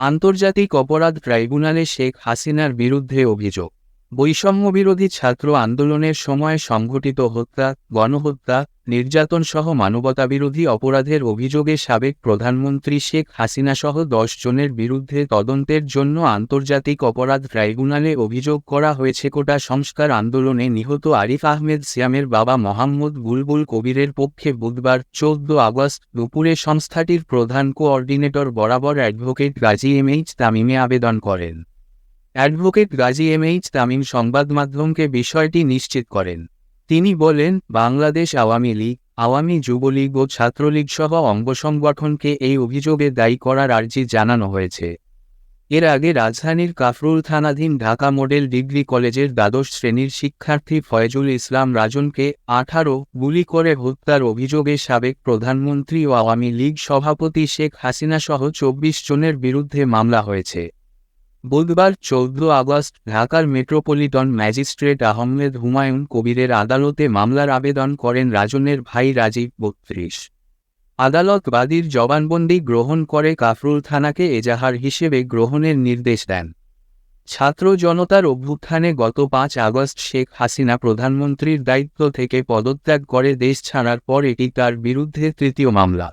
আন্তর্জাতিক অপরাধ ট্রাইব্যুনালে শেখ হাসিনার বিরুদ্ধে অভিযোগ। বৈষম্যবিরোধী ছাত্র আন্দোলনের সময় সংঘটিত হত্যা, গণহত্যা নির্যাতন সহ মানবতাবিরোধী অপরাধের অভিযোগে সাবেক প্রধানমন্ত্রী শেখ হাসিনাসহ দশ জনের বিরুদ্ধে তদন্তের জন্য আন্তর্জাতিক অপরাধ ট্রাইব্যুনালে অভিযোগ করা হয়েছে। কোটা সংস্কার আন্দোলনে নিহত আরিফ আহমেদ সিয়ামের বাবা মোহাম্মদ বুলবুল কবিরের পক্ষে বুধবার চৌদ্দ আগস্ট দুপুরে সংস্থাটির প্রধান কোঅর্ডিনেটর বরাবর অ্যাডভোকেট গাজী এম এইচ তামিমে আবেদন করেন। Advocate Gazi M H Tamim সংবাদ মাধ্যমকে বিষয়টি নিশ্চিত করেন। তিনি বলেন, বাংলাদেশ আওয়ামী লীগ, আওয়ামী যুবলীগ ও ছাত্রলীগ সহ অঙ্গ সংগঠনকে এই অভিযোগে দায়ী করার আর্জি জানানো হয়েছে। এর আগে রাজধানীর কাফরুল থানাধীন ঢাকা মডেল ডিগ্রি কলেজের দ্বাদশ শ্রেণির শিক্ষার্থী ফয়জুল ইসলাম রাজনকে আঠারো গুলি করে হত্যার অভিযোগে সাবেক প্রধানমন্ত্রী ও আওয়ামী লীগ সভাপতি শেখ হাসিনা সহ চব্বিশ জনের বিরুদ্ধে মামলা হয়েছে। বুধবার চৌদ্দ আগস্ট ঢাকার মেট্রোপলিটন ম্যাজিস্ট্রেট আহমেদ হুমায়ুন কবিরের আদালতে মামলার আবেদন করেন রাজনের ভাই রাজীব বত্রিশ। আদালত বাদীর জবানবন্দি গ্রহণ করে কাফরুল থানাকে এজাহার হিসেবে গ্রহণের নির্দেশ দেন। ছাত্র জনতার অভ্যুত্থানে গত পাঁচ আগস্ট শেখ হাসিনা প্রধানমন্ত্রীর দায়িত্ব থেকে পদত্যাগ করে দেশ ছাড়ার পর এটি তার বিরুদ্ধে তৃতীয় মামলা।